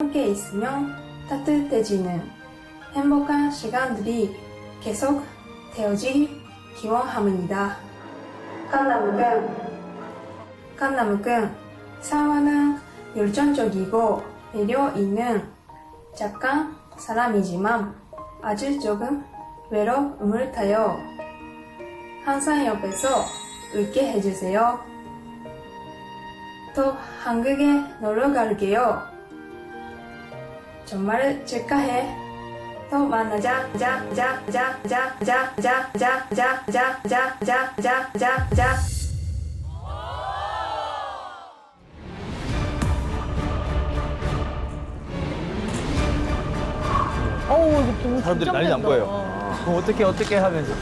함께 있으면 따뜻해지는 행복한 시간들이 계속 되어지길 기원합니다. 깐나무군 깐나무군 사와는 열정적이고 배려 있는 착한 사람이지만 아주 조금 외로움을 타요. 항상 옆에서 웃게 해주세요. 또 한국에 놀러 갈게요. 정말 축하해. 또 만나자, 자, 자, 자, 자, 자, 자, 자, 자, 자, 자, 자, 자, 자, 자. 어우, 이거 좀 사람들이 난리 난. 거예요. 그럼 어떻게 어떻게 하면서